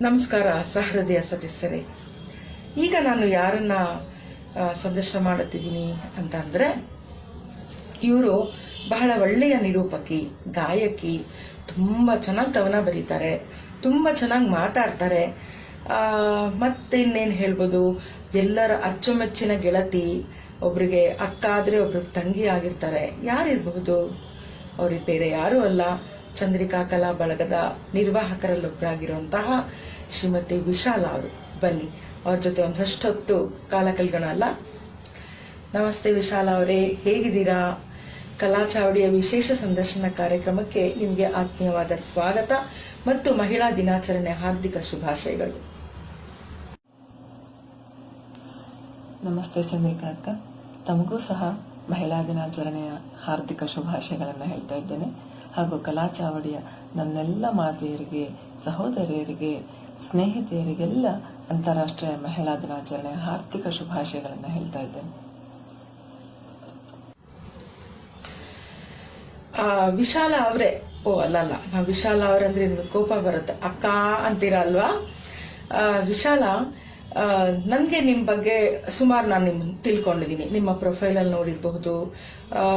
ನಮಸ್ಕಾರ, ಸಹೃದಯ ಸದಸ್ಯರೇ. ಈಗ ನಾನು ಯಾರನ್ನ ಸಂದರ್ಶನ ಮಾಡುತ್ತಿದ್ದೀನಿ ಅಂತ ಅಂದ್ರೆ, ಇವರು ಬಹಳ ಒಳ್ಳೆಯ ನಿರೂಪಕಿ, ಗಾಯಕಿ, ತುಂಬಾ ಚೆನ್ನಾಗಿ ತವನ ಬರೀತಾರೆ, ತುಂಬಾ ಚೆನ್ನಾಗಿ ಮಾತಾಡ್ತಾರೆ. ಮತ್ತೆ ಇನ್ನೇನು ಹೇಳ್ಬೋದು, ಎಲ್ಲರ ಅಚ್ಚುಮೆಚ್ಚಿನ ಗೆಳತಿ, ಒಬ್ರಿಗೆ ಅಕ್ಕ ಆದ್ರೆ ಒಬ್ರಿಗೆ ತಂಗಿ ಆಗಿರ್ತಾರೆ. ಯಾರಿರ್ಬಹುದು? ಅವ್ರಿಗೆ ಬೇರೆ ಯಾರೂ ಅಲ್ಲ. ಚಂದ್ರಿಕಾ ಕಲಾ ಬಳಗದ ನಿರ್ವಾಹಕರಲ್ಲೊಬ್ಬರಾಗಿರುವಂತಹ ಶ್ರೀಮತಿ ವಿಶಾಲ ಅವರು. ಬನ್ನಿ, ಅವ್ರ ಜೊತೆ ಒಂದಷ್ಟು ಹೊತ್ತು ಕಾಲ ಕಲ್ಗೋಣಲ್ಲ ನಮಸ್ತೆ ವಿಶಾಲ ಅವರೇ, ಹೇಗಿದ್ದೀರಾ? ಕಲಾ ಚಾವಡಿಯ ವಿಶೇಷ ಸಂದರ್ಶನ ಕಾರ್ಯಕ್ರಮಕ್ಕೆ ನಿಮಗೆ ಆತ್ಮೀಯವಾದ ಸ್ವಾಗತ ಮತ್ತು ಮಹಿಳಾ ದಿನಾಚರಣೆ ಹಾರ್ದಿಕ ಶುಭಾಶಯಗಳು. ನಮಸ್ತೆ ಚಂದ್ರಿಕಾ ಅಕ್ಕ. ತಮಗೂ ಸಹ ಮಹಿಳಾ ದಿನಾಚರಣೆಯ ಹಾರ್ದಿಕ ಶುಭಾಶಯಗಳನ್ನು ಹೇಳ್ತಾ ಇದ್ದೇನೆ. ಹಾಗೂ ಕಲಾ ಚಾವಡಿಯ ನನ್ನೆಲ್ಲ ಮಾತೆಯರಿಗೆ, ಸಹೋದರಿಯರಿಗೆ, ಸ್ನೇಹಿತೆಯರಿಗೆಲ್ಲ ಅಂತಾರಾಷ್ಟ್ರೀಯ ಮಹಿಳಾ ದಿನಾಚರಣೆಯ ಹಾರ್ದಿಕ ಶುಭಾಶಯಗಳನ್ನು ಹೇಳ್ತಾ ಇದ್ದೇನೆ. ವಿಶಾಲ ಅವರೇ. ಓ, ಅಲ್ಲ ಅಲ್ಲ. ನಾ ವಿಶಾಲ ಅವರಂದ್ರೆ ಕೋಪ ಬರುತ್ತೆ. ಅಕ್ಕ ಅಂತೀರಾ ಅಲ್ವಾ ವಿಶಾಲ ನನ್ಗೆ ನಿಮ್ಮ ಬಗ್ಗೆ ಸುಮಾರು ನಾನು ನಿಮ್ ತಿಳ್ಕೊಂಡಿದ್ದೀನಿ ನಿಮ್ಮ ಪ್ರೊಫೈಲ್ ಅಲ್ಲಿ ನೋಡಿರಬಹುದು.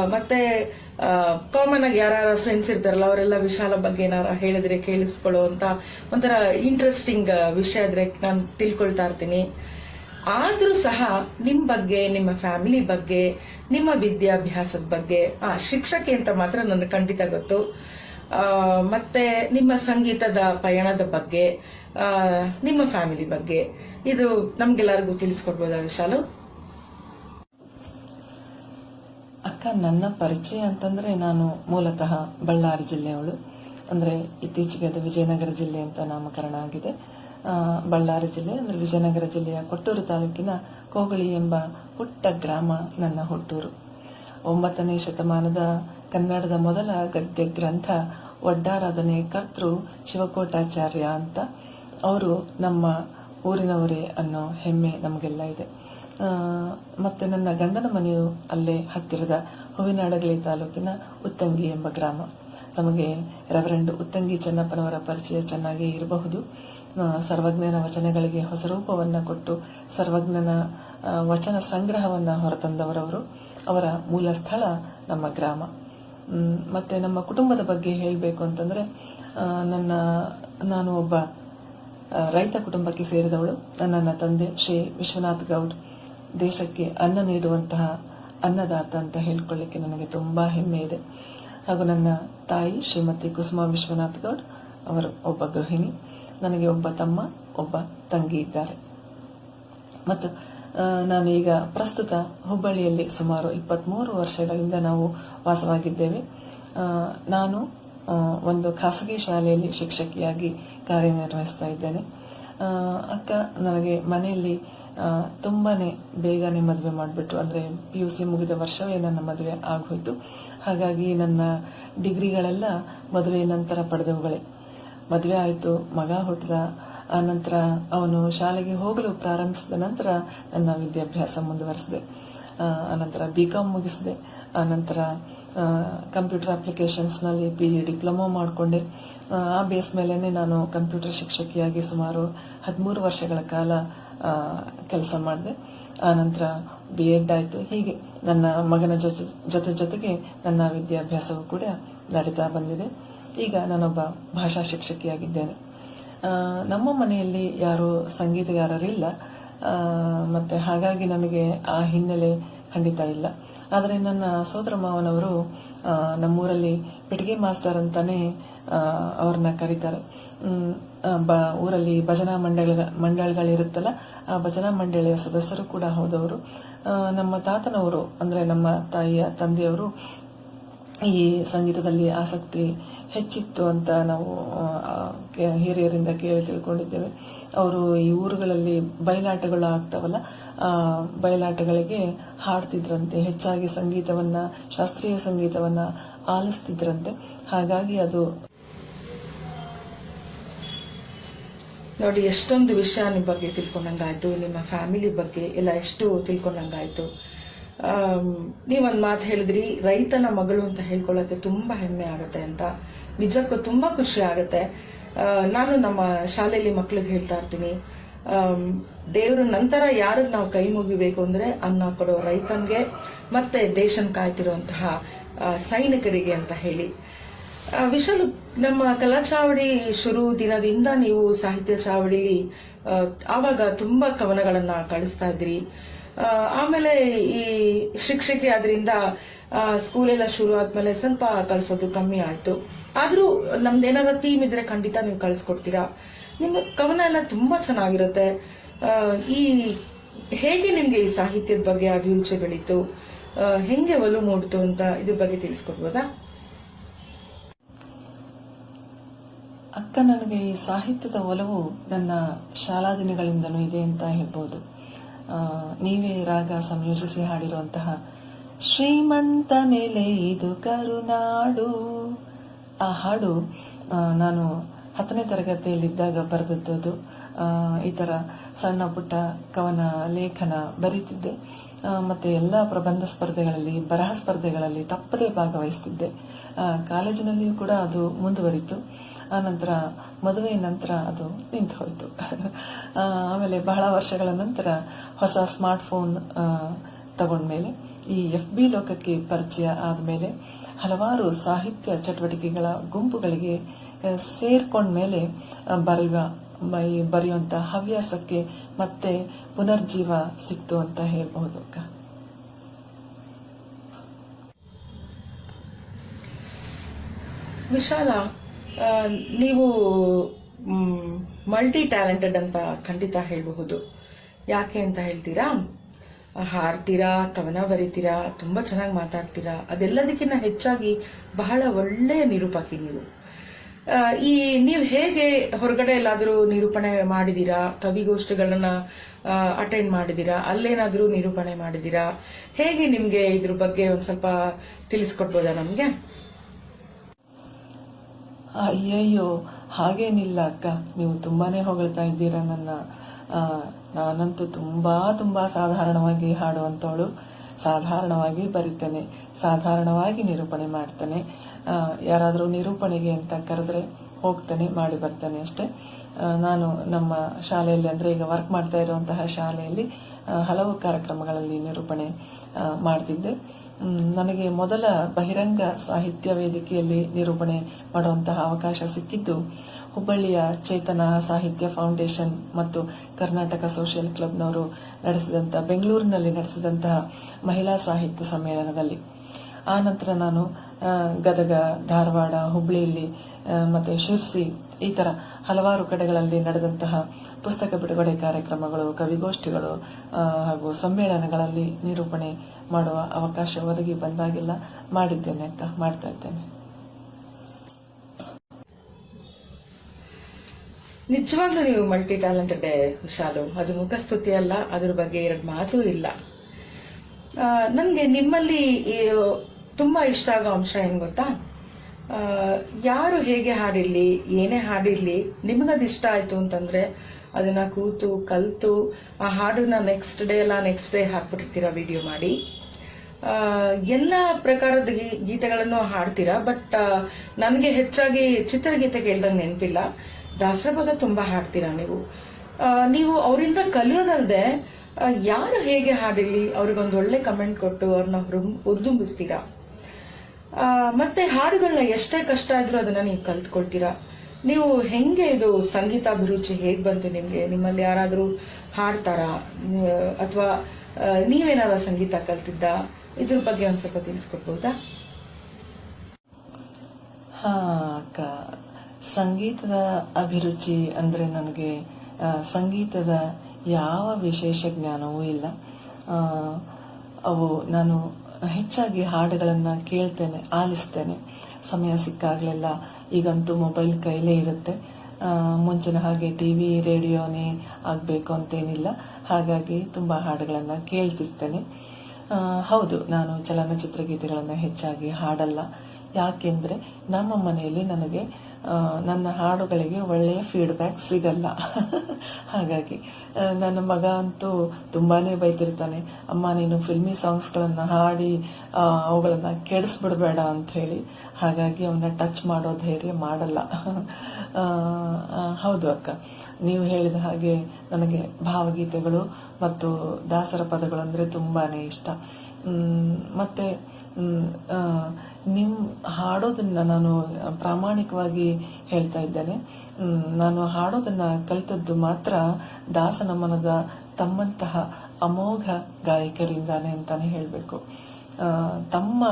ಮತ್ತೆ ಕಾಮನ್ ಆಗಿ ಯಾರ ಫ್ರೆಂಡ್ಸ್ ಇರ್ತಾರಲ್ಲ, ಅವರೆಲ್ಲ ವಿಶಾಲ ಬಗ್ಗೆ ಏನಾರ ಹೇಳಿದ್ರೆ ಕೇಳಿಸ್ಕೊಳ್ಳೋ ಅಂತ ಒಂಥರ ಇಂಟ್ರೆಸ್ಟಿಂಗ್ ವಿಷಯ ಇದ್ರೆ ನಾನು ತಿಳ್ಕೊಳ್ತಾ ಇರ್ತೀನಿ. ಆದರೂ ಸಹ ನಿಮ್ಮ ಬಗ್ಗೆ, ನಿಮ್ಮ ಫ್ಯಾಮಿಲಿ ಬಗ್ಗೆ, ನಿಮ್ಮ ವಿದ್ಯಾಭ್ಯಾಸದ ಬಗ್ಗೆ, ಆ, ಶಿಕ್ಷಕಿ ಅಂತ ಮಾತ್ರ ನನಗೆ ಖಂಡಿತ ಗೊತ್ತು. ಮತ್ತೆ ನಿಮ್ಮ ಸಂಗೀತದ ಪಯಣದ ಬಗ್ಗೆ ನಿಮ್ಮ ಫ್ಯಾಮಿಲಿ ಬಗ್ಗೆ, ಇದು ನಮ್ಗೆಲ್ಲರಿಗೂ ತಿಳಿಸ್ಕೊಡ್ಬೋದಾ ವಿಶಾಲು? ಅಕ್ಕ, ನನ್ನ ಪರಿಚಯ ಅಂತಂದ್ರೆ ನಾನು ಮೂಲತಃ ಬಳ್ಳಾರಿ ಜಿಲ್ಲೆಯವಳು. ಅಂದ್ರೆ ಇತ್ತೀಚೆಗೆ ಅದು ವಿಜಯನಗರ ಜಿಲ್ಲೆ ಅಂತ ನಾಮಕರಣ ಆಗಿದೆ. ಬಳ್ಳಾರಿ ಜಿಲ್ಲೆ, ಅಂದ್ರೆ ವಿಜಯನಗರ ಜಿಲ್ಲೆಯ ಕೊಟ್ಟೂರು ತಾಲೂಕಿನ ಕೋಗಳಿ ಎಂಬ ಪುಟ್ಟ ಗ್ರಾಮ ನನ್ನ ಹುಟ್ಟೂರು. ಒಂಬತ್ತನೇ ಶತಮಾನದ ಕನ್ನಡದ ಮೊದಲ ಗದ್ಯ ಗ್ರಂಥ ಒಡ್ಡಾರಾಧನೆ ಕರ್ತೃ ಶಿವಕೋಟಾಚಾರ್ಯ ಅಂತ ಅವರು ನಮ್ಮ ಊರಿನವರೇ ಅನ್ನೋ ಹೆಮ್ಮೆ ನಮಗೆಲ್ಲ ಇದೆ. ಮತ್ತೆ ನನ್ನ ಗಂಡನ ಮನೆಯು ಅಲ್ಲೇ ಹತ್ತಿರದ ಹೂವಿನಡಗಲಿ ತಾಲೂಕಿನ ಉತ್ತಂಗಿ ಎಂಬ ಗ್ರಾಮ. ನಮಗೆ ರೆವರೆಂಡ್ ಉತ್ತಂಗಿ ಚೆನ್ನಪ್ಪನವರ ಪರಿಚಯ ಚೆನ್ನಾಗಿ ಇರಬಹುದು. ಸರ್ವಜ್ಞನ ವಚನಗಳಿಗೆ ಹೊಸ ರೂಪವನ್ನು ಕೊಟ್ಟು ಸರ್ವಜ್ಞನ ವಚನ ಸಂಗ್ರಹವನ್ನು ಹೊರತಂದವರವರು. ಅವರ ಮೂಲ ಸ್ಥಳ ನಮ್ಮ ಗ್ರಾಮ. ಮತ್ತೆ ನಮ್ಮ ಕುಟುಂಬದ ಬಗ್ಗೆ ಹೇಳಬೇಕು ಅಂತಂದ್ರೆ ನನ್ನ, ನಾನು ಒಬ್ಬ ರೈತ ಕುಟುಂಬಕ್ಕೆ ಸೇರಿದವಳು. ನನ್ನ ತಂದೆ ಶ್ರೀ ವಿಶ್ವನಾಥ್ ಗೌಡ್. ದೇಶಕ್ಕೆ ಅನ್ನ ನೀಡುವಂತಹ ಅನ್ನದಾತ ಅಂತ ಹೇಳ್ಕೊಳ್ಳಿಕ್ಕೆ ನನಗೆ ತುಂಬಾ ಹೆಮ್ಮೆ ಇದೆ. ಹಾಗೂ ನನ್ನ ತಾಯಿ ಶ್ರೀಮತಿ ಕುಸುಮಾ ವಿಶ್ವನಾಥ್ ಗೌಡ್ ಅವರು ಒಬ್ಬ ಗೃಹಿಣಿ. ನನಗೆ ಒಬ್ಬ ತಮ್ಮ, ಒಬ್ಬ ತಂಗಿ ಇದ್ದಾರೆ. ಮತ್ತು ನಾನು ಈಗ ಪ್ರಸ್ತುತ ಹುಬ್ಬಳ್ಳಿಯಲ್ಲಿ ಸುಮಾರು ಇಪ್ಪತ್ಮೂರು ವರ್ಷಗಳಿಂದ ನಾವು ವಾಸವಾಗಿದ್ದೇವೆ ನಾನು ಒಂದು ಖಾಸಗಿ ಶಾಲೆಯಲ್ಲಿ ಶಿಕ್ಷಕಿಯಾಗಿ ಕಾರ್ಯನಿರ್ವಹಿಸ್ತಾ ಇದ್ದೇನೆ. ಅಕ್ಕ ನನಗೆ ಮನೆಯಲ್ಲಿ ತುಂಬಾ ಬೇಗನೆ ಮದುವೆ ಮಾಡಿಬಿಟ್ಟು ಅಂದರೆ ಪಿ ಯು ಸಿ ಮುಗಿದ ವರ್ಷವೇ ನನ್ನ ಮದುವೆ ಆಗೋಯ್ತು. ಹಾಗಾಗಿ ನನ್ನ ಡಿಗ್ರಿಗಳೆಲ್ಲ ಮದುವೆ ನಂತರ ಪಡೆದವುಗಳೇ. ಮದುವೆ ಆಯಿತು ಮಗ ಹುಟ್ಟಿದ ಆ ನಂತರ ಅವನು ಶಾಲೆಗೆ ಹೋಗಲು ಪ್ರಾರಂಭಿಸಿದ ನಂತರ ನನ್ನ ವಿದ್ಯಾಭ್ಯಾಸ ಮುಂದುವರೆಸಿದೆ. ಆ, ಆನಂತರ ಬಿ ಕಾಮ್ ಮುಗಿಸಿದೆ. ಆನಂತರ ಕಂಪ್ಯೂಟರ್ ಅಪ್ಲಿಕೇಶನ್ಸ್ನಲ್ಲಿ ಪಿ ಜಿ ಡಿಪ್ಲೊಮೊ ಮಾಡಿಕೊಂಡೆ. ಆ ಬೇಸ್ ಮೇಲೇ ನಾನು ಕಂಪ್ಯೂಟರ್ ಶಿಕ್ಷಕಿಯಾಗಿ ಸುಮಾರು ಹದಿಮೂರು ವರ್ಷಗಳ ಕಾಲ ಕೆಲಸ ಮಾಡಿದೆ. ಆನಂತರ ಬಿ ಎಡ್ ಆಯಿತು. ಹೀಗೆ ನನ್ನ ಮಗನ ಜೊತೆ ಜೊತೆ ಜೊತೆಗೆ ನನ್ನ ವಿದ್ಯಾಭ್ಯಾಸವೂ ಕೂಡ ನಡೀತಾ ಬಂದಿದೆ. ಈಗ ನಾನೊಬ್ಬ ಭಾಷಾ ಶಿಕ್ಷಕಿಯಾಗಿದ್ದೇನೆ. ನಮ್ಮ ಮನೆಯಲ್ಲಿ ಯಾರು ಸಂಗೀತಗಾರರಿಲ್ಲ. ಮತ್ತೆ ಹಾಗಾಗಿ ನನಗೆ ಆ ಹಿನ್ನೆಲೆ ಖಂಡಿತ ಇಲ್ಲ. ಆದರೆ ನನ್ನ ಸೋದರ ಮಾವನವರು ನಮ್ಮೂರಲ್ಲಿ ಪೆಟ್ಟಿಗೆ ಮಾಸ್ಟರ್ ಅಂತಾನೆ ಅವ್ರನ್ನ ಕರೀತಾರೆ. ಬ- ಊರಲ್ಲಿ ಭಜನಾ ಮಂಡಳ, ಮಂಡಳಗಳಿರುತ್ತಲ್ಲ, ಆ ಭಜನಾ ಮಂಡಳಿಯ ಸದಸ್ಯರು ಕೂಡ ಹೋದವರು. ನಮ್ಮ ತಾತನವರು, ಅಂದ್ರೆ ನಮ್ಮ ತಾಯಿಯ ತಂದೆಯವರು ಈ ಸಂಗೀತದಲ್ಲಿ ಆಸಕ್ತಿ ಹೆಚ್ಚಿತ್ತು ಅಂತ ನಾವು ಹಿರಿಯರಿಂದ ಕೇಳಿ ತಿಳ್ಕೊಂಡಿದ್ದೇವೆ. ಅವರು ಈ ಊರುಗಳಲ್ಲಿ ಬಯಲಾಟಗಳು ಆಗ್ತಾವಲ್ಲ ಬಯಲಾಟಗಳಿಗೆ ಹಾಡ್ತಿದ್ರಂತೆ, ಹೆಚ್ಚಾಗಿ ಸಂಗೀತವನ್ನ, ಶಾಸ್ತ್ರೀಯ ಸಂಗೀತವನ್ನ ಆಲಿಸ್ತಿದ್ರಂತೆ. ಹಾಗಾಗಿ ಅದು ನೋಡಿ, ಎಷ್ಟೊಂದು ವಿಷಯ ನಿಮ್ಮ ಬಗ್ಗೆ ತಿಳ್ಕೊಂಡಂಗಾಯ್ತು, ನಿಮ್ಮ ಫ್ಯಾಮಿಲಿ ಬಗ್ಗೆ ಎಲ್ಲ ಎಷ್ಟು ತಿಳ್ಕೊಂಡಂಗಾಯ್ತು. ನೀವೊಂದು ಮಾತು ಹೇಳಿದ್ರಿ, ರೈತನ ಮಗಳು ಅಂತ ಹೇಳ್ಕೊಳ್ಳೋಕೆ ತುಂಬಾ ಹೆಮ್ಮೆ ಆಗುತ್ತೆ ಅಂತ. ನಿಜಕ್ಕೂ ತುಂಬಾ ಖುಷಿ ಆಗುತ್ತೆ. ನಾನು ನಮ್ಮ ಶಾಲೆಯಲ್ಲಿ ಮಕ್ಳಿಗೆ ಹೇಳ್ತಾ ಇರ್ತೀನಿ. ದೇವರು ನಂತರ ಯಾರಿಗೆ ನಾವು ಕೈ ಮುಗಿಬೇಕು ಅಂದ್ರೆ ಅನ್ನ ಕೊಡೋ ರೈತನ್ಗೆ ಮತ್ತೆ ದೇಶನ್ ಕಾಯ್ತಿರುವಂತಹ ಸೈನಿಕರಿಗೆ ಅಂತ ಹೇಳಿ. ವಿಶಲ್, ನಮ್ಮ ಕಲಾ ಚಾವಡಿ ಶುರು ದಿನದಿಂದ ನೀವು ಸಾಹಿತ್ಯ ಚಾವಡಿ ಆವಾಗ ತುಂಬಾ ಕವನಗಳನ್ನ ಕಳಿಸ್ತಾ ಇದ್ರಿ ಆಮೇಲೆ ಈ ಶಿಕ್ಷಕಿ ಅದರಿಂದ ಸ್ಕೂಲ್ ಎಲ್ಲ ಶುರು ಆದ್ಮೇಲೆ ಸ್ವಲ್ಪ ಕಳಿಸೋದು ಕಮ್ಮಿ ಆಯ್ತು. ಆದ್ರೂ ನಮ್ದೇನಾದ್ರೂ ಥೀಮ್ ಇದ್ರೆ ಖಂಡಿತ ನೀವು ಕಳಿಸ್ಕೊಡ್ತೀರಾ? ನಿಮ್ಮ ಕವನ ಎಲ್ಲ ತುಂಬಾ ಚೆನ್ನಾಗಿರುತ್ತೆ. ಈ ಹೇಗೆ ನಿಮ್ಗೆ ಈ ಸಾಹಿತ್ಯದ ಬಗ್ಗೆ ಅಭಿರುಚಿ ಬೆಳೀತು? ಹೆಂಗೆ ಒಲವು ಮೂಡ್ತು ಅಂತ ಇದ್ರ ಬಗ್ಗೆ ತಿಳಿಸ್ಕೊಡ್ಬೋದಾ? ಅಕ್ಕ, ನನಗೆ ಈ ಸಾಹಿತ್ಯದ ಒಲವು ನನ್ನ ಶಾಲಾ ದಿನಗಳಿಂದನೂ ಇದೆ ಅಂತ ಹೇಳ್ಬೋದು. ನೀವೇ ರಾಗ ಸಂಯೋಜಿಸಿ ಹಾಡಿರುವಂತಹ ಶ್ರೀಮಂತ ನೆಲೆ ಇದು ಕರುನಾಡು. ಆ ಹಾಡು ನಾನು ಹತ್ತನೇ ತರಗತಿಯಲ್ಲಿದ್ದಾಗ ಬರೆದದ್ದು ಈ ತರ ಸಣ್ಣ ಪುಟ್ಟ ಕವನ ಲೇಖನ ಬರೀತಿದ್ದೆ. ಮತ್ತೆ ಎಲ್ಲ ಪ್ರಬಂಧ ಸ್ಪರ್ಧೆಗಳಲ್ಲಿ ಬರಹ ಸ್ಪರ್ಧೆಗಳಲ್ಲಿ ತಪ್ಪದೇ ಭಾಗವಹಿಸ್ತಿದ್ದೆ. ಆ, ಕಾಲೇಜಿನಲ್ಲಿಯೂ ಕೂಡ ಅದು ಮುಂದುವರಿತು. ಆನಂತರ ಮದುವೆಯ ಮದುವೆ ನಂತರ ಅದು ನಿಂತು ಹೋಯಿತು. ಆಮೇಲೆ ಬಹಳ ವರ್ಷಗಳ ನಂತರ ಹೊಸ ಸ್ಮಾರ್ಟ್ ಫೋನ್ ತಗೊಂಡ್ಮೇಲೆ ಈ ಎಫ್ ಬಿ ಲೋಕಕ್ಕೆ ಪರಿಚಯ ಆದಮೇಲೆ ಹಲವಾರು ಸಾಹಿತ್ಯ ಚಟುವಟಿಕೆಗಳ ಗುಂಪುಗಳಿಗೆ ಸೇರ್ಕೊಂಡ್ಮೇಲೆ ಬರೆಯುವ ಮ- ಈ, ಬರೆಯುವಂತ ಹವ್ಯಾಸಕ್ಕೆ ಮತ್ತೆ ಪುನರ್ಜೀವ ಸಿಕ್ತು ಅಂತ ಹೇಳ್ಬಹುದು ಅಕ್ಕ. ವಿಶಾಲ ನೀವು ಮಲ್ಟಿ ಟ್ಯಾಲೆಂಟೆಡ್ ಅಂತ ಖಂಡಿತ ಹೇಳಬಹುದು. ಯಾಕೆ ಅಂತ ಹೇಳ್ತೀರಾ? ಹಾಡ್ತೀರಾ, ಕವನ ಬರೀತೀರಾ, ತುಂಬಾ ಚೆನ್ನಾಗಿ ಮಾತಾಡ್ತೀರಾ, ಅದೆಲ್ಲದಕ್ಕಿಂತ ಹೆಚ್ಚಾಗಿ ಬಹಳ ಒಳ್ಳೆಯ ನಿರೂಪಕಿ ನೀವು. ಈ ನೀವು ಹೇಗೆ ಹೊರಗಡೆ ಎಲ್ಲಾದರೂ ನಿರೂಪಣೆ ಮಾಡಿದೀರಾ? ಕವಿಗೋಷ್ಠಿಗಳನ್ನ ಅಟೆಂಡ್ ಮಾಡಿದೀರಾ? ಅಲ್ಲೇನಾದ್ರೂ ನಿರೂಪಣೆ ಮಾಡಿದೀರಾ? ಹೇಗೆ ನಿಮ್ಗೆ ಇದ್ರ ಬಗ್ಗೆ ಒಂದ್ ಸ್ವಲ್ಪ ತಿಳಿಸ್ಕೊಡ್ಬೋದಾ ನಮ್ಗೆ? ಅಯ್ಯಯ್ಯೋ, ಹಾಗೇನಿಲ್ಲ ಅಕ್ಕ. ನೀವು ತುಂಬಾನೇ ಹೊಗಳ್ತಾ ಇದ್ದೀರಾ ನನ್ನ. ನಾನಂತೂ ತುಂಬಾ ತುಂಬಾ ಸಾಧಾರಣವಾಗಿ ಹಾಡುವಂತವಳು. ಸಾಧಾರಣವಾಗಿ ಬರಿತೇನೆ. ಸಾಧಾರಣವಾಗಿ ನಿರೂಪಣೆ ಮಾಡ್ತೇನೆ. ಯಾರಾದ್ರೂ ನಿರೂಪಣೆಗೆ ಅಂತ ಕರೆದ್ರೆ ಹೋಗ್ತೇನೆ, ಮಾಡಿ ಬರ್ತೇನೆ ಅಷ್ಟೇ. ನಾನು ನಮ್ಮ ಶಾಲೆಯಲ್ಲಿ ಅಂದರೆ ಈಗ ವರ್ಕ್ ಮಾಡ್ತಾ ಇರುವಂತಹ ಶಾಲೆಯಲ್ಲಿ ಹಲವು ಕಾರ್ಯಕ್ರಮಗಳಲ್ಲಿ ನಿರೂಪಣೆ ಮಾಡ್ತಿದ್ದೆ. ನನಗೆ ಮೊದಲ ಬಹಿರಂಗ ಸಾಹಿತ್ಯ ವೇದಿಕೆಯಲ್ಲಿ ನಿರೂಪಣೆ ಮಾಡುವಂತಹ ಅವಕಾಶ ಸಿಕ್ಕಿದ್ದು ಹುಬ್ಬಳ್ಳಿಯ ಚೇತನ ಸಾಹಿತ್ಯ ಫೌಂಡೇಶನ್ ಮತ್ತು ಕರ್ನಾಟಕ ಸೋಷಿಯಲ್ ಕ್ಲಬ್ನವರು ನಡೆಸಿದಂತಹ ಬೆಂಗಳೂರಿನಲ್ಲಿ ನಡೆಸಿದಂತಹ ಮಹಿಳಾ ಸಾಹಿತ್ಯ ಸಮ್ಮೇಳನದಲ್ಲಿ. ಆ ನಂತರ ನಾನು ಗದಗ, ಧಾರವಾಡ ಹುಬ್ಬಳ್ಳಿಯಲ್ಲಿ ಮತ್ತೆ ಶಿರ್ಸಿ, ಈ ತರ ಹಲವಾರು ಕಡೆಗಳಲ್ಲಿ ನಡೆದಂತಹ ಪುಸ್ತಕ ಬಿಡುಗಡೆ ಕಾರ್ಯಕ್ರಮಗಳು, ಕವಿಗೋಷ್ಠಿಗಳು ಹಾಗೂ ಸಮ್ಮೇಳನಗಳಲ್ಲಿ ನಿರೂಪಣೆ ಮಾಡುವ ಅವಕಾಶ ಒದಗಿ ಬಂದಾಗೆಲ್ಲ ಮಾಡಿದ್ದೇನೆ ಅಂತ ಮಾಡ್ತಾ ಇದ್ದೇನೆ. ನಿಜವಾಗ್ಲೂ ನೀವು ಮಲ್ಟಿ ಟ್ಯಾಲೆಂಟೆಡ್ ವಿಶಾಲು ಅದು ಮುಖಸ್ತುತಿ ಅಲ್ಲ, ಅದ್ರ ಬಗ್ಗೆ ಎರಡು ಮಾತು ಇಲ್ಲ. ನನಗೆ ನಿಮ್ಮಲ್ಲಿ ತುಂಬಾ ಇಷ್ಟ ಆಗೋ ಅಂಶ ಏನ್ ಗೊತ್ತಾ? ಯಾರು ಹೇಗೆ ಹಾಡಿರ್ಲಿ, ಏನೇ ಹಾಡಿರ್ಲಿ, ನಿಮಗದು ಇಷ್ಟ ಆಯ್ತು ಅಂತಂದ್ರೆ ಅದನ್ನ ಕೂತು, ಕಲ್ತು, ಆ ಹಾಡನ್ನ ನೆಕ್ಸ್ಟ್ ಡೇ ಎಲ್ಲ ನೆಕ್ಸ್ಟ್ ಡೇ ಹಾಕ್ಬಿಟ್ಟಿರ್ತೀರಾ ವಿಡಿಯೋ ಮಾಡಿ. ಎಲ್ಲ ಪ್ರಕಾರದ ಗೀತೆಗಳನ್ನು ಹಾಡ್ತೀರಾ ಬಟ್ ನನಗೆ ಹೆಚ್ಚಾಗಿ ಚಿತ್ರಗೀತೆ ಕೇಳ್ದಂಗೆ ನೆನಪಿಲ್ಲ. ದಾಸರಪದ ತುಂಬಾ ಹಾಡ್ತೀರಾ ನೀವು? ನೀವು ಅವರಿಂದ ಕಲಿಯೋದಲ್ಲದೆ ಯಾರು ಹೇಗೆ ಹಾಡಿರ್ಲಿ, ಅವ್ರಿಗೊಂದು ಒಳ್ಳೆ ಕಮೆಂಟ್ ಕೊಟ್ಟು ಅವ್ರನ್ನ ಹುರಿದುಂಬಿಸ್ತೀರಾ? ಮತ್ತೆ ಹಾಡುಗಳನ್ನ ಎಷ್ಟೇ ಕಷ್ಟ ಆದ್ರೂ ಅದನ್ನ ನೀವು ಕಲ್ತ್ಕೊಳ್ತೀರಾ? ನೀವು ಹೆಂಗೆ ಇದು ಸಂಗೀತ ಅಭಿರುಚಿ ಹೇಗ್ ಬಂತು ನಿಮ್ಗೆ? ನಿಮ್ಮಲ್ಲಿ ಯಾರಾದ್ರೂ ಹಾಡ್ತಾರಾ? ಅಥವಾ ನೀವೇನಾರ ಸಂಗೀತ ಕಲ್ತಿದ್ದ? ಇದ್ರ ಬಗ್ಗೆ ಒಂದ್ ಸ್ವಲ್ಪ ತಿಳಿಸ್ಕೊಡ್ಬಹುದಾ ಅಕ್ಕ. ಸಂಗೀತದ ಅಭಿರುಚಿ ಅಂದ್ರೆ ನನಗೆ ಸಂಗೀತದ ಯಾವ ವಿಶೇಷ ಜ್ಞಾನವೂ ಇಲ್ಲ. ಅವು ನಾನು ಹೆಚ್ಚಾಗಿ ಹಾಡುಗಳನ್ನು ಕೇಳ್ತೇನೆ, ಆಲಿಸ್ತೇನೆ. ಸಮಯ ಸಿಕ್ಕಾಗ್ಲೆಲ್ಲ ಈಗಂತೂ ಮೊಬೈಲ್ ಕೈಲೇ ಇರುತ್ತೆ. ಮುಂಚಿನ ಹಾಗೆ ಟಿವಿ ರೇಡಿಯೋನೇ ಆಗಬೇಕು ಅಂತೇನಿಲ್ಲ. ಹಾಗಾಗಿ ತುಂಬಾ ಹಾಡುಗಳನ್ನು ಕೇಳ್ತಿರ್ತೇನೆ. ಹೌದು, ನಾನು ಚಲನಚಿತ್ರ ಗೀತೆಗಳನ್ನು ಹೆಚ್ಚಾಗಿ ಹಾಡಲ್ಲ. ಯಾಕೆಂದ್ರೆ ನಮ್ಮ ಮನೆಯಲ್ಲಿ ನನಗೆ ನನ್ನ ಹಾಡುಗಳಿಗೆ ಒಳ್ಳೆಯ ಫೀಡ್ಬ್ಯಾಕ್ ಸಿಗಲ್ಲ. ಹಾಗಾಗಿ ನನ್ನ ಮಗ ಅಂತೂ ತುಂಬಾನೇ ಬೈತಿರ್ತಾನೆ ಅಮ್ಮ, ನೀನು ಫಿಲ್ಮಿ ಸಾಂಗ್ಸ್ಗಳನ್ನು ಹಾಡಿ ಅವುಗಳನ್ನು ಕೆಡಿಸ್ಬಿಡ್ಬೇಡ ಅಂತ ಹೇಳಿ. ಹಾಗಾಗಿ ಅವನ್ನ ಟಚ್ ಮಾಡೋ ಧೈರ್ಯ ಮಾಡಲ್ಲ. ಹೌದು ಅಕ್ಕ. ನೀವು ಹೇಳಿದ ಹಾಗೆ ನನಗೆ ಭಾವಗೀತೆಗಳು ಮತ್ತು ದಾಸರ ಪದಗಳು ಅಂದ್ರೆ ತುಂಬಾನೇ ಇಷ್ಟ. ಮತ್ತೆ ಮ್, ಆ, ನಿಮ್ ಹಾಡೋದನ್ನ ನಾನು ಪ್ರಾಮಾಣಿಕವಾಗಿ ಹೇಳ್ತಾ ಇದ್ದೇನೆ. ನಾನು ಹಾಡೋದನ್ನ ಕಲಿತದ್ದು ಮಾತ್ರ ದಾಸನ ಮನದ ತಮ್ಮಂತಹ ಅಮೋಘ ಗಾಯಕರಿಂದಾನೆ ಅಂತಾನೆ ಹೇಳ್ಬೇಕು. ತಮ್ಮ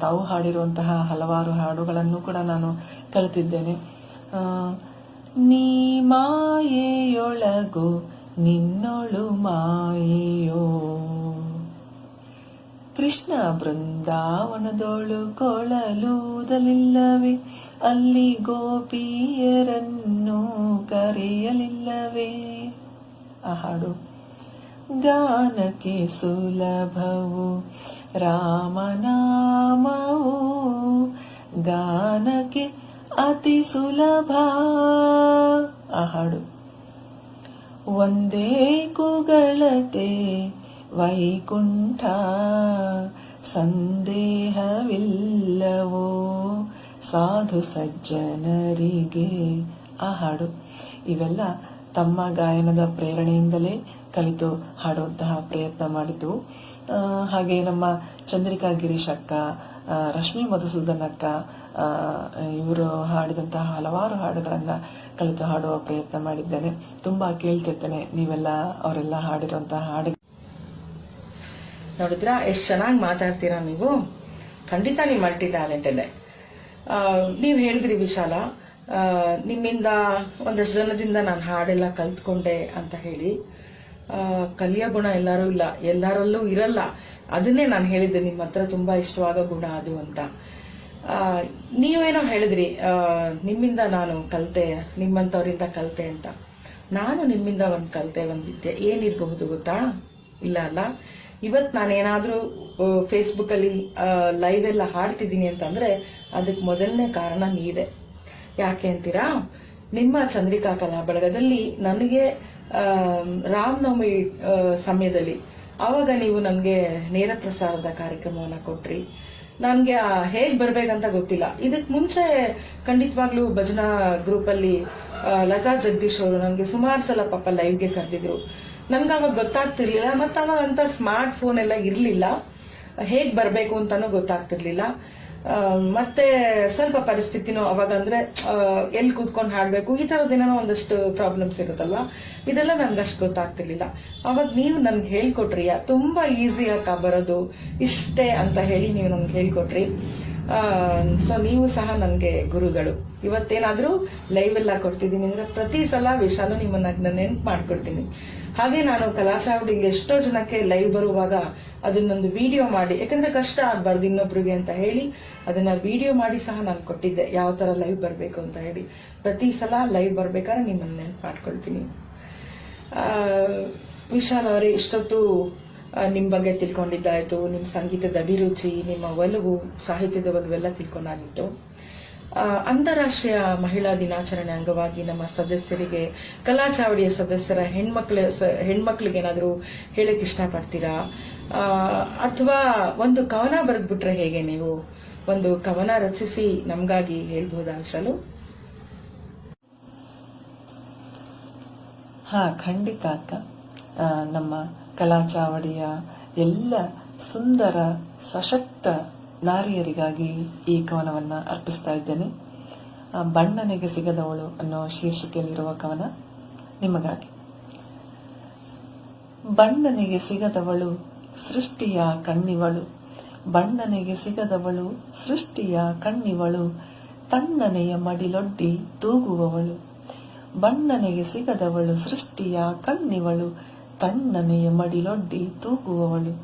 ತಾವು ಹಾಡಿರುವಂತಹ ಹಲವಾರು ಹಾಡುಗಳನ್ನು ಕೂಡ ನಾನು ಕಲಿತಿದ್ದೇನೆ. ನೀ ಮಾಯೆಯೊಳಗು ನಿನ್ನೊಳು ಮಾಯೆಯೋ. ಕೃಷ್ಣ ಬೃಂದಾವನದೋಳು ಕೊಳಲೂದಲಿಲ್ಲವೆ ಅಲ್ಲಿ ಗೋಪಿಯರನ್ನು ಕರೆಯಲಿಲ್ಲವೇ? ಆ ಹಾಡು ಗಾನಕ್ಕೆ ಸುಲಭವು, ರಾಮನಾಮವು. ಗಾನಕ್ಕೆ ಅತಿ ಸುಲಭ. ಆ ಹಾಡು ಒಂದೇ ಕುಗಳತೆ, ವೈಕುಂಠ. ಸಂದೇಹವಿಲ್ಲವೋ? ಸಾಧು ಸಜ್ಜನರಿಗೆ ಆ ಹಾಡು ಇವೆಲ್ಲ ತಮ್ಮ ಗಾಯನದ ಪ್ರೇರಣೆಯಿಂದಲೇ ಕಲಿತು ಹಾಡುವಂತಹ ಪ್ರಯತ್ನ ಮಾಡಿದ್ದು ಹಾಗೆ ನಮ್ಮ ಚಂದ್ರಿಕಾ ಗಿರೀಶ್ ಅಕ್ಕ ರಶ್ಮಿ ಮಧುಸೂದನ್ ಅಕ್ಕ ಇವರು ಹಾಡಿದಂತಹ ಹಲವಾರು ಹಾಡುಗಳನ್ನ ಕಲಿತು ಹಾಡುವ ಪ್ರಯತ್ನ ಮಾಡಿದ್ದೇನೆ. ತುಂಬಾ ಕೇಳ್ತಿರ್ತೇನೆ ನೀವೆಲ್ಲ ಅವರೆಲ್ಲ ಹಾಡಿರುವಂತಹ ಹಾಡು ನೋಡಿದ್ರಾ? ಎಷ್ಟು ಚೆನ್ನಾಗಿ ಮಾತಾಡ್ತೀರಾ ನೀವು? ಖಂಡಿತ ನೀವು ಮಲ್ಟಿ ಟ್ಯಾಲೆಂಟೆಡ್. ನೀವು ಹೇಳಿದ್ರಿ ವಿಶಾಲ ನಿಮ್ಮಿಂದ ಒಂದಷ್ಟು ಜನದಿಂದ ನಾನು ಹಾಡೆಲ್ಲ ಕಲ್ತ್ಕೊಂಡೆ ಅಂತ ಹೇಳಿ. ಕಲಿಯ ಗುಣ ಎಲ್ಲರೂ ಇಲ್ಲ. ಎಲ್ಲರಲ್ಲೂ ಇರಲ್ಲ. ಅದನ್ನೇ ನಾನು ಹೇಳಿದ್ದೆ ನಿಮ್ಮ ಹತ್ರ ತುಂಬಾ ಇಷ್ಟವಾಗೋ ಗುಣ ಅದು ಅಂತ. ನೀವೇನೋ ಹೇಳಿದ್ರಿ ನಿಮ್ಮಿಂದ ನಾನು ಕಲ್ತೆ ನಿಮ್ಮಂತವರಿಂದ ಕಲ್ತೆ ಅಂತ. ನಾನು ನಿಮ್ಮಿಂದ ಒಂದು ಕಲ್ತೆ, ಒಂದು ವಿದ್ಯೆ ಏನಿರಬಹುದು ಗೊತ್ತಾ? ಇಲ್ಲ ಅಲ್ಲ? ಇವತ್ ನಾನೇನಾದರೂ ಫೇಸ್ಬುಕ್ ಅಲ್ಲಿ ಲೈವ್ ಎಲ್ಲ ಹಾಡ್ತಿದ್ದೀನಿ ಅಂತಂದರೆ ಅದಕ್ಕೆ ಮೊದಲನೇ ಕಾರಣ ನೀವೇ. ಯಾಕೆ ಅಂತೀರಾ? ನಿಮ್ಮ ಚಂದ್ರಿಕಾ ಕಲಾ ಬಳಗದಲ್ಲಿ ನನಗೆ ರಾಮನವಮಿ ಸಮಯದಲ್ಲಿ ಆವಾಗ ನೀವು ನನಗೆ ನೇರ ಪ್ರಸಾರದ ಕಾರ್ಯಕ್ರಮವನ್ನು ಕೊಟ್ರಿ. ನನಗೆ ಹೇಗೆ ಬರಬೇಕಂತ ಗೊತ್ತಿಲ್ಲ. ಇದಕ್ಕೆ ಮುಂಚೆ ಖಂಡಿತವಾಗ್ಲೂ ಭಜನಾ ಗ್ರೂಪ್ ಅಲ್ಲಿ ಲತಾ ಜಗದೀಶ್ ಅವರು ನನಗೆ ಸುಮಾರು ಸಲ ಪಾಪ ಲೈವ್ಗೆ ಕರೆದಿದ್ರು. ನನ್ಗೆ ಅವಾಗ ಗೊತ್ತಾಗ್ತಿರ್ಲಿಲ್ಲ, ಮತ್ತೆ ಅವಾಗ ಅಂತ ಸ್ಮಾರ್ಟ್ ಫೋನ್ ಎಲ್ಲ ಇರ್ಲಿಲ್ಲ. ಹೇಗೆ ಬರಬೇಕು ಅಂತಾನು ಗೊತ್ತಾಗ್ತಿರ್ಲಿಲ್ಲ. ಮತ್ತೆ ಸ್ವಲ್ಪ ಪರಿಸ್ಥಿತಿನೂ ಅವಾಗ ಅಂದ್ರೆ ಎಲ್ಲಿ ಕೂತ್ಕೊಂಡು ಹಾಡ್ಬೇಕು, ಈ ಥರದ್ದೇನೋ ಒಂದಷ್ಟು ಪ್ರಾಬ್ಲಮ್ಸ್ ಇರುತ್ತಲ್ವಾ? ಇದೆಲ್ಲ ನನ್ಗೆ ಅಷ್ಟು ಗೊತ್ತಾಗ್ತಿರ್ಲಿಲ್ಲ. ಅವಾಗ ನೀವು ನನ್ಗೆ ಹೇಳ್ಕೊಟ್ರಿ ತುಂಬಾ ಈಸಿ ಆಗ ಬರೋದು, ಇಷ್ಟೇ ಅಂತ ಹೇಳಿ ನೀವು ನನ್ಗೆ ಹೇಳ್ಕೊಟ್ರಿ. ಸೊ ನೀವು ಸಹ ನನಗೆ ಗುರುಗಳು. ಇವತ್ತೇನಾದರೂ ಲೈವ್ ಎಲ್ಲ ಕೊಡ್ತಿದ್ದೀನಿ ಅಂದ್ರೆ ಪ್ರತಿ ಸಲ ವಿಶಾಲು ನಿಮ್ಮನ್ನ ನಾನು ನೆನ್ಪು ಮಾಡ್ಕೊಡ್ತೀನಿ. ಹಾಗೆ ನಾನು ಕಲಾಶಾವಡಿಗೆ ಎಷ್ಟೋ ಜನಕ್ಕೆ ಲೈವ್ ಬರುವಾಗ ಅದನ್ನೊಂದು ವಿಡಿಯೋ ಮಾಡಿ, ಯಾಕಂದ್ರೆ ಕಷ್ಟ ಆಗ್ಬಾರ್ದು ಇನ್ನೊಬ್ರಿಗೆ ಅಂತ ಹೇಳಿ ಅದನ್ನ ವಿಡಿಯೋ ಮಾಡಿ ಸಹ ನಾನು ಕೊಟ್ಟಿದ್ದೆ. ಯಾವ ತರ ಲೈವ್ ಬರಬೇಕು ಅಂತ ಹೇಳಿ. ಪ್ರತಿ ಸಲ ಲೈವ್ ಬರ್ಬೇಕಾದ್ರೆ ನಿಮ್ಮನ್ನ ನೆನ್ಪು ಮಾಡ್ಕೊಳ್ತೀನಿ. ವಿಶಾಲ್ ಅವರೇ, ಇಷ್ಟೊತ್ತು ಆ, ನಿಮ್ ಬಗ್ಗೆ ತಿಳ್ಕೊಂಡಿದ್ದಾಯಿತು ನಿಮ್ಮ ಸಂಗೀತದ ಅಭಿರುಚಿ ನಿಮ್ಮ ಒಲವು ಸಾಹಿತ್ಯದ ಒಲವೆಲ್ಲ ತಿಳ್ಕೊಂಡಾಗಿತ್ತು ಅಂತಾರಾಷ್ಟ್ರೀಯ ಮಹಿಳಾ ದಿನಾಚರಣೆ ಅಂಗವಾಗಿ ನಮ್ಮ ಸದಸ್ಯರಿಗೆ ಕಲಾ ಚಾವಡಿಯ ಸದಸ್ಯರ ಹೆಣ್ಮಕ್ಳ ಹೆಣ್ಮಕ್ಳಿಗೆ ಏನಾದರೂ ಹೇಳಕ್ ಇಷ್ಟಪಡ್ತೀರಾ? ಅಥವಾ ಒಂದು ಕವನ ಬರೆದ್ಬಿಟ್ರೆ ಹೇಗೆ ನೀವು? ಒಂದು ಕವನ ರಚಿಸಿ ನಮಗಾಗಿ ಹೇಳ್ಬೋದಾ ವಿಶಾಲು ಹಾ ಖಂಡಿತ ಅಕ್ಕ. ನಮ್ಮ ಕಲಾಚಾವಡಿಯ ಎಲ್ಲ ಸುಂದರ, ಸಶಕ್ತ ನಾರಿಯರಿಗಾಗಿ ಈ ಕವನವನ್ನ ಅರ್ಪಿಸ್ತಾ ಇದ್ದೇನೆ. ಬಣ್ಣನೆಗೆ ಸಿಗದವಳು ಅನ್ನೋ ಶೀರ್ಷಿಕೆಯಲ್ಲಿರುವ ಕವನ ನಿಮಗಾಗಿ. ಬಣ್ಣನೆಗೆ ಸಿಗದವಳು ಸೃಷ್ಟಿಯ ಕಣ್ಣಿವಳು. ಬಣ್ಣನೆಗೆ ಸಿಗದವಳು ಸೃಷ್ಟಿಯ ಕಣ್ಣಿವಳು. ತಣ್ಣನೆಯ ಮಡಿಲೊಡ್ಡಿ ತೂಗುವವಳು. ಬಣ್ಣನೆಗೆ ಸಿಗದವಳು ಸೃಷ್ಟಿಯ ಕಣ್ಣಿವಳು. ತಣ್ಣನೆಯ ಮಡಿಲೊಡ್ಡಿ ತೂಗುವವಳು.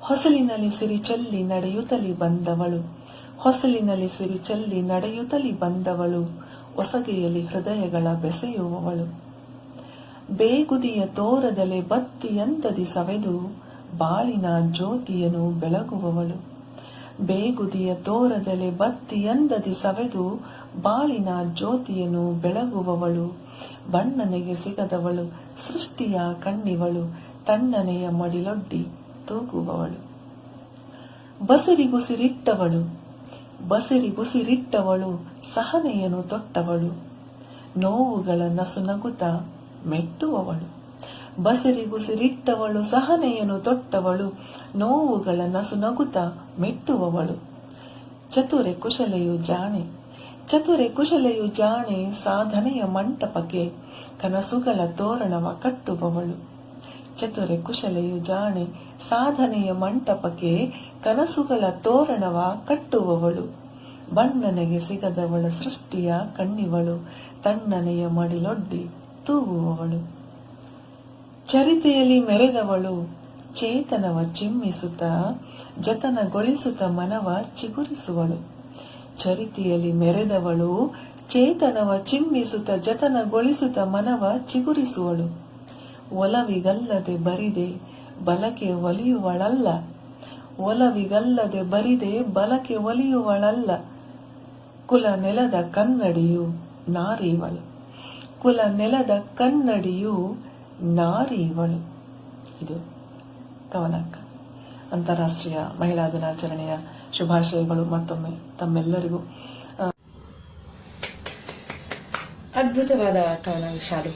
ಹೊಸಲಿನಲ್ಲಿ ಸಿರಿ ಚೆಲ್ಲಿ ನಡೆಯುತ್ತಲಿ ಬಂದವಳು. ಹೊಸಲಿನಲ್ಲಿ ಸಿರಿ ಚೆಲ್ಲಿ ನಡೆಯುತ್ತಲಿ ಬಂದವಳು. ಒಸಗೆಯಲ್ಲಿ ಹೃದಯಗಳ ಬೆಸೆಯುವವಳು. ಬೇಗುದಿಯ ತೋರದಲೆ ಬತ್ತಿಯಂತದಿ ಸವೆದು ಬಾಳಿನ ಜ್ಯೋತಿಯನು ಬೆಳಗುವವಳು. ಬೇಗುದಿಯ ತೋರದಲೆ ಬತ್ತಿಯಂದದಿ ಸವೆದು ಬಾಳಿನ ಜ್ಯೋತಿಯನು ಬೆಳಗುವವಳು. ಬಣ್ಣನೆಗೆ ಸಿಗದವಳು, ಸೃಷ್ಟಿಯ ಕಣ್ಣಿವಳು, ತಣ್ಣನೆಯ ಮಡಿಲೊಡ್ಡಿ ತೂಗುವವಳು ಬಸಿರಿಗುಸಿರಿಟ್ಟವಳು ಬಸಿರಿಗುಸಿರಿಟ್ಟವಳು ಸಹನೆಯನ್ನು ತೊಟ್ಟವಳು. ನೋವುಗಳ ನಸುನಗುತ ಮೆಟ್ಟುವವಳು. ಬಸಿರಿಗುಸಿರಿಟ್ಟವಳು ಸಹನೆಯನ್ನು ತೊಟ್ಟವಳು, ನೋವುಗಳ ನಸುನಗುತ ಮೆಟ್ಟುವವಳು. ಚತುರೆ ಕುಶಲೆಯು ಜಾಣೆ. ಚತುರೆ ಕುಶಲೆಯು ಜಾಣೆ ಸಾಧನೆಯ ಮಂಟಪಕ್ಕೆ ಕನಸುಗಳ ತೋರಣವ ಕಟ್ಟುವವಳು. ಚತುರೆ ಕುಶಲೆಯು ಜಾಣೆ ಸಾಧನೆಯ ಮಂಟಪಕ್ಕೆ ಕನಸುಗಳ ತೋರಣವ ಕಟ್ಟುವವಳು. ಬಣ್ಣನೆಗೆ ಸಿಗದವಳ ಸೃಷ್ಟಿಯ ಕಣ್ಣಿವಳು, ತಣ್ಣನೆಯ ಮಡಿಲೊಡ್ಡಿ ತೂಗುವವಳು. ಚರಿತೆಯಲ್ಲಿ ಮೆರೆದವಳು, ಚೇತನವ ಚಿಮ್ಮಿಸುತ್ತ, ಜತನಗೊಳಿಸುತ್ತ ಮನವ ಚಿಗುರಿಸುವಳು. ಚರಿತೆಯಲ್ಲಿ ಮೆರೆದವಳು, ಚೇತನವ ಚಿಮ್ಮಿಸುತ್ತ, ಜತನಗೊಳಿಸುತ್ತ ಮನವ ಚಿಗುರಿಸುವಳು. ಒಲವಿಗಲ್ಲದೆ ಬರಿದೆ ಬಲಕೆ ಒಲಿಯುವಳಲ್ಲ. ಒಲವಿಗಲ್ಲದೆ ಬರಿದೆ ಬಲಕೆ ಒಲಿಯುವಳಲ್ಲ. ಕುಲ ನೆಲದ ಕನ್ನಡಿಯು ನಾರಿವಳು. ಕುಲ ನೆಲದ ಕನ್ನಡಿಯು ನಾರಿವಳು. ಇದು ಕವನಕ್ಕ. ಅಂತಾರಾಷ್ಟ್ರೀಯ ಮಹಿಳಾ ದಿನಾಚರಣೆಯ ಶುಭಾಶಯಗಳು ಮತ್ತೊಮ್ಮೆ ತಮ್ಮೆಲ್ಲರಿಗೂ. ಅದ್ಭುತವಾದ ಕವನ ವಿಶಾಲು.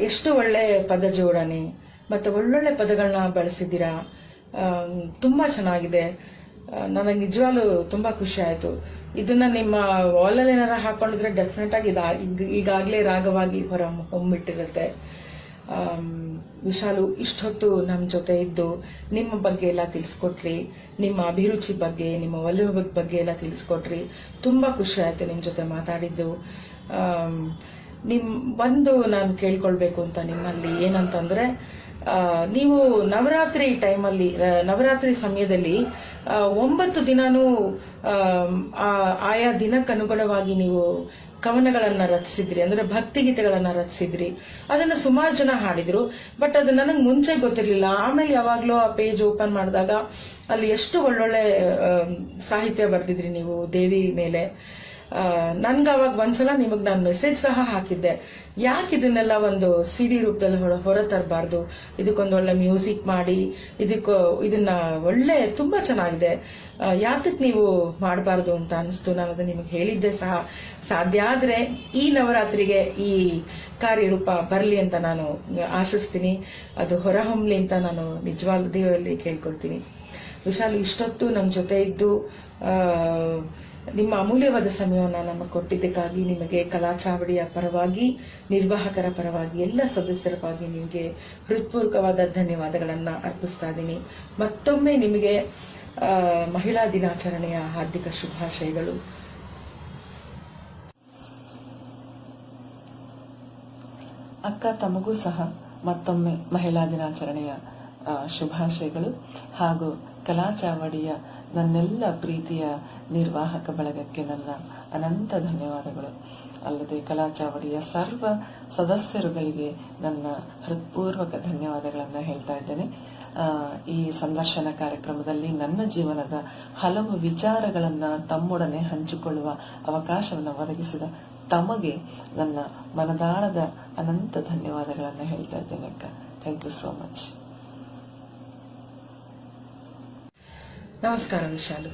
ಎಷ್ಟು ಒಳ್ಳೆ ಪದ ಜೋಡಣೆ ಮತ್ತೆ ಒಳ್ಳೊಳ್ಳೆ ಪದಗಳನ್ನ ಬಳಸಿದ್ದೀರಾ? ತುಂಬಾ ಚೆನ್ನಾಗಿದೆ. ನನಗೆ ನಿಜವಾಗ್ಲೂ ತುಂಬಾ ಖುಷಿ ಆಯ್ತು. ಇದನ್ನ ನಿಮ್ಮ ವಾಲಲ್ಲಿ ಏನಾರ ಹಾಕೊಂಡಿದ್ರೆ ಡೆಫಿನೆಟ್ ಆಗಿ ಈಗಾಗಲೇ ಈಗ- ಈಗಾಗ್ಲೇ ರಾಗವಾಗಿ ಹೊರ ಹೊಮ್ಮಿಟ್ಟಿರುತ್ತೆ. ವಿಶಾಲು ಇಷ್ಟೊತ್ತು ನಮ್ಮ ಜೊತೆ ಇದ್ದು ನಿಮ್ಮ ಬಗ್ಗೆ ಎಲ್ಲ ತಿಳಿಸ್ಕೊಟ್ರಿ, ನಿಮ್ಮ ಅಭಿರುಚಿ ಬಗ್ಗೆ, ನಿಮ್ಮ ಒಲವು ಬಗ್ಗೆ ಎಲ್ಲ ತಿಳಿಸ್ಕೊಟ್ರಿ. ತುಂಬಾ ಖುಷಿ ಆಯ್ತು ನಿಮ್ಮ ಜೊತೆ ಮಾತಾಡಿದ್ದು. ನಿಮ್ಮ ನಿಮ್ ಒಂದು ನಾನು ಕೇಳ್ಕೊಳ್ಬೇಕು ಅಂತ ನಿಮ್ಮಲ್ಲಿ ಏನಂತಂದ್ರೆ ನೀವು ನವರಾತ್ರಿ ಟೈಮಲ್ಲಿ ನವರಾತ್ರಿ ಸಮಯದಲ್ಲಿ ಒಂಬತ್ತು ದಿನಾನೂ ಆಯಾ ದಿನಕ್ಕನುಗುಣವಾಗಿ ನೀವು ಕವನಗಳನ್ನ ರಚಿಸಿದ್ರಿ, ಅಂದ್ರೆ ಭಕ್ತಿ ಗೀತೆಗಳನ್ನ ರಚಿಸಿದ್ರಿ. ಅದನ್ನ ಸುಮಾರು ಜನ ಹಾಡಿದ್ರು, ಬಟ್ ಅದು ನನಗೆ ಮುಂಚೆ ಗೊತ್ತಿರಲಿಲ್ಲ. ಆಮೇಲೆ ಯಾವಾಗ್ಲೂ ಆ ಪೇಜ್ ಓಪನ್ ಮಾಡಿದಾಗ ಅಲ್ಲಿ ಎಷ್ಟು ಒಳ್ಳೊಳ್ಳೆ ಸಾಹಿತ್ಯ ಬರ್ತಿದ್ರಿ ನೀವು ದೇವಿ ಮೇಲೆ. ನನ್ಗೆ ಅವಾಗ ಒಂದ್ಸಲ ನಿಮಗ್ ನಾನು ಮೆಸೇಜ್ ಸಹ ಹಾಕಿದ್ದೆ. ಯಾಕೆ ಇದನ್ನೆಲ್ಲ ಒಂದು ಸಿಡಿ ರೂಪದಲ್ಲಿ ಹೊರ ತರಬಾರ್ದು? ಇದಕ್ಕೊಂದು ಒಳ್ಳೆ ಮ್ಯೂಸಿಕ್ ಮಾಡಿ, ಇದಕ್ಕೂ ಇದನ್ನ ಒಳ್ಳೆ ತುಂಬಾ ಚೆನ್ನಾಗಿದೆ. ಯಾತಕ್ ನೀವು ಮಾಡಬಾರ್ದು ಅಂತ ಅನಿಸ್ತು? ನಾನು ಅದು ನಿಮಗೆ ಹೇಳಿದ್ದೆ ಸಹ. ಸಾಧ್ಯ ಆದ್ರೆ ಈ ನವರಾತ್ರಿಗೆ ಈ ಕಾರ್ಯರೂಪ ಬರಲಿ ಅಂತ ನಾನು ಆಶಿಸ್ತೀನಿ. ಅದು ಹೊರಹೊಮ್ಮಲಿ ಅಂತ ನಾನು ನಿಜವಾಗ್ಲೂ ದೇವರಲ್ಲಿ ಕೇಳ್ಕೊಳ್ತೀನಿ. ವಿಶಾಲ್, ಇಷ್ಟೊತ್ತು ನಮ್ಮ ಜೊತೆ ಇದ್ದು ನಿಮ್ಮ ಅಮೂಲ್ಯವಾದ ಸಮಯವನ್ನು ನಮಗೆ ಕೊಟ್ಟಿದ್ದಕ್ಕಾಗಿ ನಿಮಗೆ ಕಲಾಚಾವಡಿಯ ಪರವಾಗಿ, ನಿರ್ವಾಹಕರ ಪರವಾಗಿ, ಎಲ್ಲ ಸದಸ್ಯರ ಪರವಾಗಿ ನಿಮಗೆ ಹೃತ್ಪೂರ್ವಕವಾದ ಧನ್ಯವಾದಗಳನ್ನು ಅರ್ಪಿಸ್ತಾ ಇದ್ದೀನಿ. ಮತ್ತೊಮ್ಮೆ ನಿಮಗೆ ಮಹಿಳಾ ದಿನಾಚರಣೆಯ ಹಾರ್ದಿಕ ಶುಭಾಶಯಗಳು. ಅಕ್ಕ, ತಮಗೂ ಸಹ ಮತ್ತೊಮ್ಮೆ ಮಹಿಳಾ ದಿನಾಚರಣೆಯ ಶುಭಾಶಯಗಳು. ಹಾಗೂ ಕಲಾಚಾವಡಿಯ ನನ್ನೆಲ್ಲ ಪ್ರೀತಿಯ ನಿರ್ವಾಹಕ ಬಳಗಕ್ಕೆ ನನ್ನ ಅನಂತ ಧನ್ಯವಾದಗಳು. ಅಲ್ಲದೆ ಕಲಾಚಾವಡಿಯ ಸರ್ವ ಸದಸ್ಯರುಗಳಿಗೆ ನನ್ನ ಹೃತ್ಪೂರ್ವಕ ಧನ್ಯವಾದಗಳನ್ನು ಹೇಳ್ತಾ ಇದ್ದೇನೆ. ಈ ಸಂದರ್ಶನ ಕಾರ್ಯಕ್ರಮದಲ್ಲಿ ನನ್ನ ಜೀವನದ ಹಲವು ವಿಚಾರಗಳನ್ನು ತಮ್ಮೊಡನೆ ಹಂಚಿಕೊಳ್ಳುವ ಅವಕಾಶವನ್ನು ಒದಗಿಸಿದ ತಮಗೆ ನನ್ನ ಮನದಾಳದ ಅನಂತ ಧನ್ಯವಾದಗಳನ್ನು ಹೇಳ್ತಾ ಇದ್ದೇನೆ ಅಕ್ಕ. ಥ್ಯಾಂಕ್ ಯು ಸೋ ಮಚ್ ನಮಸ್ಕಾರ ವಿಶಾಲು